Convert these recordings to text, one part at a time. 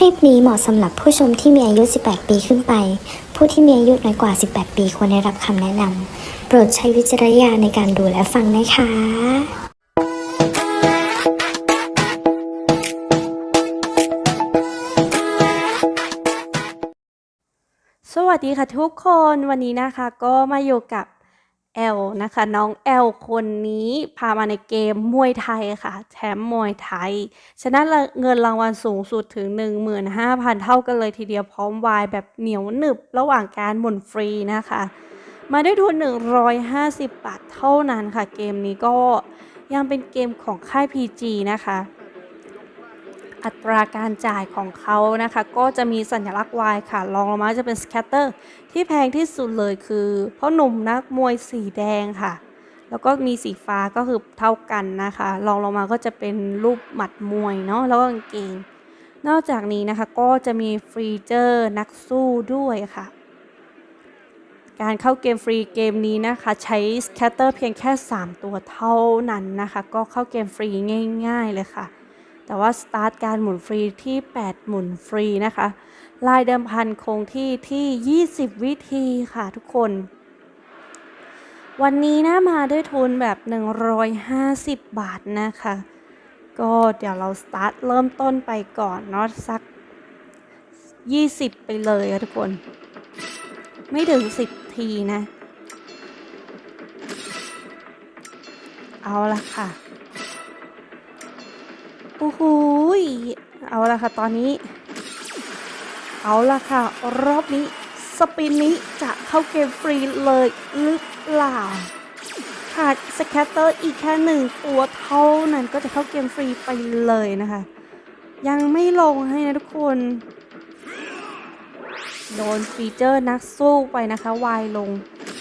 คลิปนี้เหมาะสำหรับผู้ชมที่มีอายุ 18 ปีขึ้นไป ผู้ที่มีอายุน้อยกว่า 18 ปีควรได้รับคำแนะนำ โปรดใช้วิจารณญาณในการดูและฟังนะคะสวัสดีค่ะทุกคนวันนี้นะคะก็มาอยู่กับ แอลนะคะ น้องแอลคนนี้พามาในเกมมวยไทยค่ะแชมป์มวยไทย ชนะเงินรางวัลสูงสุดถึง 15,000 เท่ากันเลยทีเดียวพร้อมวายแบบเหนียวหนึบระหว่างการหมุนฟรีนะคะ มาด้วยทุน 150 บาทเท่านั้นค่ะ เกมนี้ก็ยังเป็นเกมของค่าย PG นะคะ อัตราการจ่ายของเขานะคะ ก็จะมีสัญลักษณ์ Y ค่ะรองลงมาจะเป็นสแคตเตอร์ที่แพงที่สุดเลยคือพ่อหนุ่มนักมวยสีแดงค่ะ แล้วก็มีสีฟ้าก็คือเท่ากันนะคะรองลงมาก็จะเป็นรูปหมัดมวยเนาะแล้วก็กางเกงนอกจากนี้นะคะก็จะมีฟรีเจอร์นักสู้ด้วยค่ะ การเข้าเกมฟรีเกมนี้นะคะใช้สแคตเตอร์เพียงแค่ 3 ตัวเท่านั้นนะคะ ก็เข้าเกมฟรีง่าย ๆ เลยค่ะ แต่ว่าสตาร์ทการหมุนฟรีที่ 8 หมุนฟรีนะคะ ลายเดิมพันคงที่ที่ 20 วิธีค่ะทุกคน วันนี้นะมาด้วยทุนแบบ 150 บาทนะคะ ก็เดี๋ยวเราสตาร์ทเริ่มต้นไปก่อนเนาะสัก 20 ไปเลยค่ะทุกคน ไม่ถึง 10 ทีนะ เอาละค่ะ โอ้โหเอาละค่ะตอนนี้ เอาละค่ะ รอบนี้สปินนี้จะเข้าเกมฟรีเลยหรือเปล่าขาดสแคตเตอร์อีกแค่หนึ่งตัวเท่านั้นก็จะเข้าเกมฟรีไปเลยนะคะ ยังไม่ลงให้นะทุกคน โดนฟีเจอร์นักสู้ไปนะคะวายลง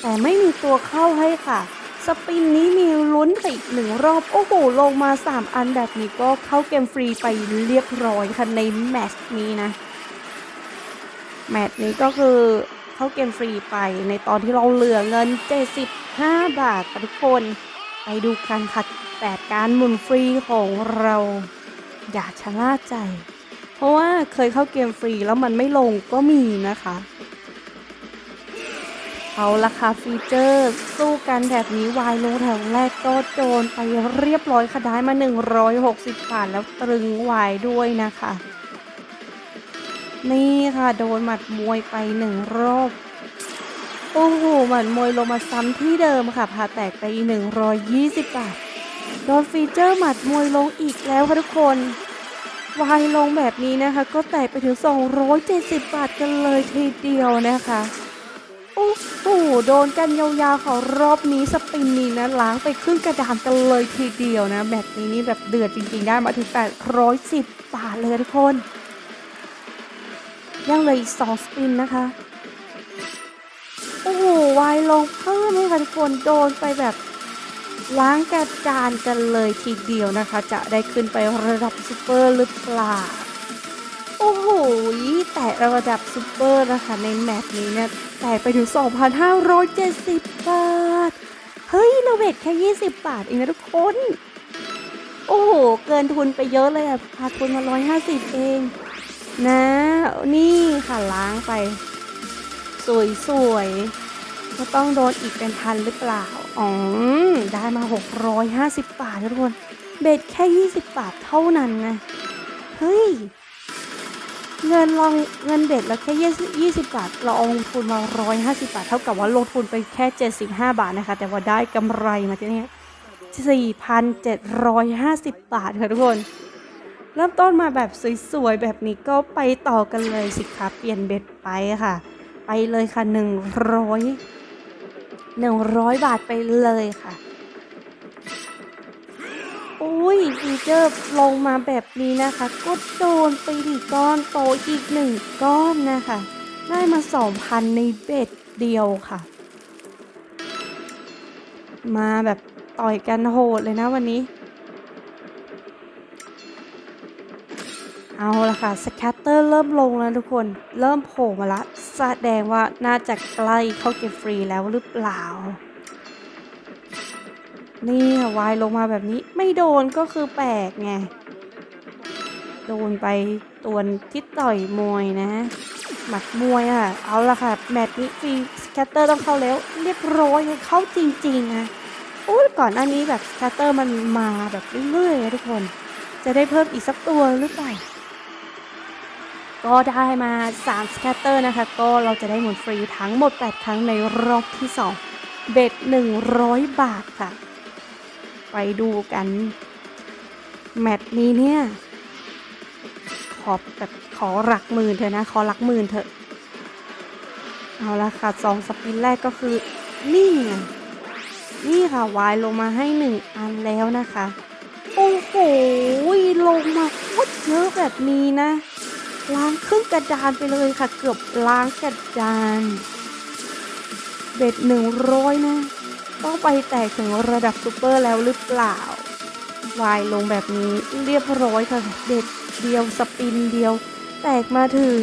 แต่ไม่มีตัวเข้าให้ค่ะ สปินนี้มีลุ้นไปอีกหนึ่งรอบ โอ้โห ลงมา 3 อันแบบนี้ก็เข้าเกมฟรีไปเรียบร้อยค่ะในแมตช์นี้นะ แมตช์นี้ก็คือเข้าเกมฟรีไปในตอนที่เราเหลือเงิน 75 บาทค่ะทุกคน ไปดูกันค่ะแต่การหมุนฟรีของเรา อย่าชะล่าใจ เพราะว่าเคยเข้าเกมฟรีแล้วมันไม่ลงก็มีนะคะ เอาละค่ะฟีเจอร์สู้กันแบบนี้วายลงแถวแรกก็โดนไปเรียบร้อยค่ะได้มา 160บาทแล้วตรึงวายด้วยนะคะ นี่ค่ะโดนหมัดมวยไปหนึ่งรอบโอ้โหหมัดมวยลงมาซ้ำที่เดิมค่ะพาแตกไปอีก120บาทโดนฟีเจอร์หมัดมวยลงอีกแล้วค่ะทุกคนวายลงแบบนี้นะคะ ก็แตกไปถึง 270 บาทกันเลยทีเดียวนะคะ โอ้โหโดนกันยาวๆของรอบนี้สปินนี้นะล้างไปครึ่งกระดานกันเลยทีเดียวนะแบบนี้นี่แบบเดือดจริงๆได้มาถึง 810 บาทเลยทุกคน ยังเลืออีก 2 สปินนะคะ โอ้โหวายลงเพิ่มให้ค่ะทุกคนโดนไปแบบล้างกระดานกันเลยทีเดียวนะคะ จะได้ขึ้นไประดับซูเปอร์หรือเปล่า โอ้โห แต่ระดับซูเปอร์นะคะ ในแมตช์นี้เนี่ย แต่ไปถึง 2,570 บาท เฮ้ยเราเวทแค่ 20 บาทเองนะทุกคน โอ้โห เกินทุนไปเยอะเลยอะพาดทุนมา 150 เอง นะ นี่ค่ะล้างไป สวยๆก็ต้องโดนอีกเป็นพันหรือเปล่า อ๋อ ได้มา 650 บาททุกคน เบ็ดแค่ 20 บาทเท่านั้นนะ เฮ้ย เงินลองเงินเบ็ดแล้วแค่ 20 บาท เราเอาลงทุนมา 150 บาท เท่ากับว่าลงทุนไปแค่ 75 บาทนะคะ แต่ว่าได้กำไรมาที่นี่4,750 บาทค่ะทุกคน เริ่มต้นมาแบบสวยๆ แบบนี้ก็ไปต่อกันเลยสิคะเปลี่ยนเบ็ดไปค่ะ ไปเลยค่ะ 100 100 บาทไปเลยค่ะ อุ้ยฟีเจอร์ลงมาแบบนี้นะคะ ก็โดนไปดีก้อนโตอีกหนึ่งก้อนนะคะ ได้มา 2,000 ในเบ็ดเดียวค่ะ มาแบบต่อยกันโหดเลยนะวันนี้ เอาละค่ะ สแคตเตอร์เริ่มลงแล้วทุกคน เริ่มโผล่มาละ แสดงว่าน่าจะใกล้เข้าเกมฟรีแล้วหรือเปล่านี่ค่ะวายลงมาแบบนี้ โดนก็คือแปลกไง โดนไปตัวที่ต่อยมวยนะ หมัดมวยอะ เอาละค่ะ แมตช์นี้ฟรีสแคตเตอร์ต้องเข้าแล้ว เรียบร้อยเข้าจริงๆนะโอ้ก่อนหน้านี้แบบสแคตเตอร์มันมาแบบเรื่อยๆอะทุกคน จะได้เพิ่มอีกสักตัวหรือเปล่าก็ได้มา3สแคตเตอร์นะคะ ก็เราจะได้หมุนฟรีทั้งหมด 8 ครั้งในรอบที่ 2 เบ็ด 100 บาทค่ะ ไปดูกัน แมตช์นี้เนี่ย ขอแบบขอหลักหมื่นเถอะนะ ขอหลักหมื่นเถอะ เอาละค่ะสองสปินแรกก็คือ นี่ไงนี่ค่ะ วายลงมาให้หนึ่งอันแล้วนะคะ โอ้โห ลงมาโคตรเยอะแบบนี้นะ ล้างครึ่งกระดานไปเลยค่ะ เกือบล้างกระดาน เบ็ดหนึ่งร้อยนะ ต้องไปแตกถึงระดับซูเปอร์แล้วหรือเปล่า วายลงแบบนี้เรียบร้อยค่ะ เด็ดเดียวสปินเดียว แตกมาถึง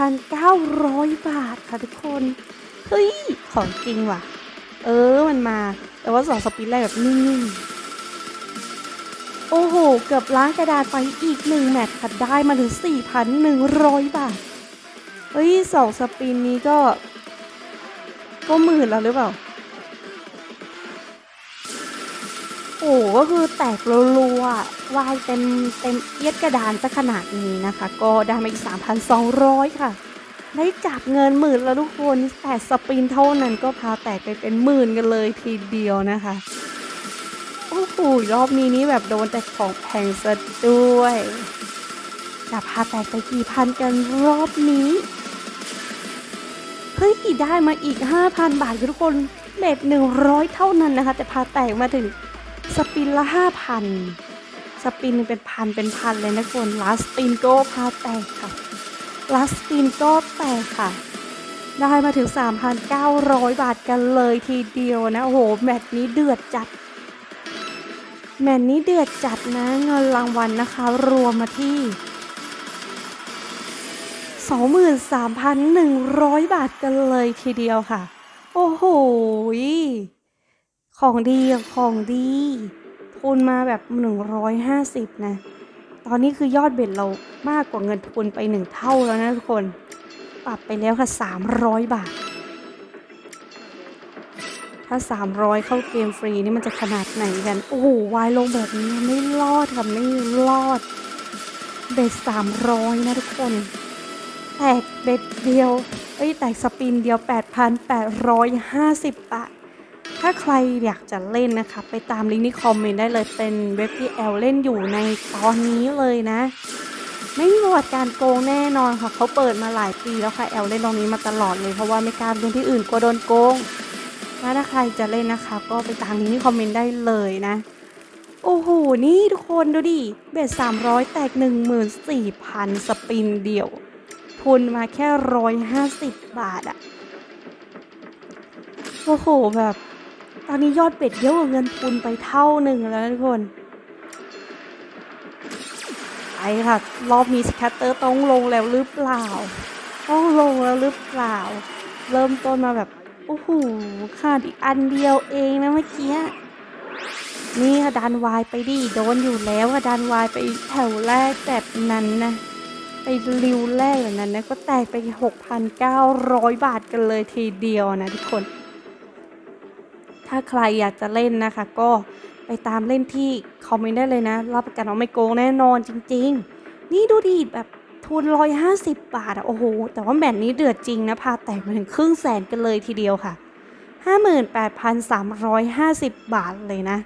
6,900 บาทค่ะทุกคน เฮ้ย ของจริงว่ะ เออมันมา แต่ว่าสองสปินแรกแบบนิ่งๆโอ้โห เกือบล้างกระดาษไปอีกหนึ่งแมตช์ค่ะได้มาถึง 4,100 บาท เฮ้ยสองสปินนี้ก็ ก็หมื่นแล้วหรือเปล่า โอ้ก็คือแตกรัวๆวายเต็มเต็มเอียดกระดานซะขนาดนี้นะคะ ก็ได้มาอีก 3,200 ค่ะ ได้จับเงินหมื่นแล้วทุกคนแต่สปินเท่านั้นก็พาแตกไปเป็นหมื่นกันเลยทีเดียวนะคะ โอ้โหรอบนี้นี่แบบโดนแต่ของแพงซะด้วยจะพาแตกไปกี่พันกันรอบนี้เฮ้ยได้มาอีก 5,000 บาทค่ะทุกคนเบ็ด100 เท่านั้นนะคะ แต่พาแตกมาถึง สปินละ5,000สปินนึงเป็นพันเป็นพันเลยนะคนลาสปินก็พาแตกค่ะลาสปินก็แตกค่ะ ได้มาถึง 3,900 บาทกันเลยทีเดียวนะ โอ้โห แมตช์นี้เดือดจัด แมตช์นี้เดือดจัดนะ เงินรางวัลนะคะ รวมมาที่ 23,100 บาทกันเลยทีเดียวค่ะ โอ้โห ของดีของดีทุนมาแบบ150นะ ตอนนี้คือยอดเบ็ดเรามากกว่าเงินทุนไปหนึ่งเท่าแล้วนะทุกคน ปรับไปแล้วค่ะ300บาท ถ้า300เข้าเกมฟรีนี่มันจะขนาดไหนกัน โอ้โหวายลงแบบนี้ไม่รอดค่ะไม่รอด เบ็ด300นะทุกคน แตกเบ็ดเดียว เอ้ยแตกสปินเดียว8,850บาท ถ้าใครอยากจะเล่นนะคะ ไปตามลิงก์ที่คอมเมนต์ได้เลยเป็นเว็บที่แอลเล่นอยู่ในตอนนี้เลยนะ ไม่มีประวัติการโกงแน่นอนค่ะเขาเปิดมาหลายปีแล้วค่ะแอลเล่นตรงนี้มาตลอดเลยเพราะว่าไม่กล้าเล่นที่อื่นกลัวโดนโกงถ้าใครจะเล่นนะคะ ก็ไปตามลิงก์ที่คอมเมนต์ได้เลยนะโอ้โห นี่ทุกคนดูดิ เบ็ด300 แตก 14,000 สปินเดียว ทุนมาแค่ 150 บาทอะโอ้โห แบบ ตอนนี้ยอดเบ็ดเยอะกว่าเงินทุนไปเท่าหนึ่งแล้วทุกคน ไปค่ะ รอบนี้สแคตเตอร์ต้องลงแล้วหรือเปล่า ต้องลงแล้วหรือเปล่า เริ่มต้นมาแบบ โอ้โหขาดอีกอันเดียวเองนะเมื่อกี้ นี่ค่ะดันวายไปดิ โดนอยู่แล้วค่ะดันวายไปแถวแรกแบบนั้นนะไปริวแรกแบบนั้นนะก็แตกไป 6,900 บาทกันเลยทีเดียวนะทุกคน ถ้าใครอยากจะเล่นนะคะ ก็ไปตามเล่นที่คอมเมนต์ได้เลยนะ รับประกันว่าไม่โกงแน่นอนจริง ๆ นี่ดูดิแบบทุน 150 บาทอะโอ้โห แต่ว่าแมตช์นี้เดือดจริงนะ พาแตกมาถึงครึ่งแสนกันเลยทีเดียวค่ะ 58,350 บาทเลยนะ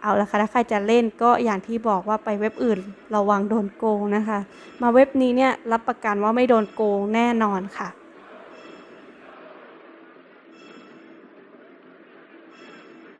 เอาละค่ะ ถ้าใครจะเล่นก็อย่างที่บอกว่าไปเว็บอื่นระวังโดนโกงนะคะ มาเว็บนี้เนี่ยรับประกันว่าไม่โดนโกงแน่นอนค่ะ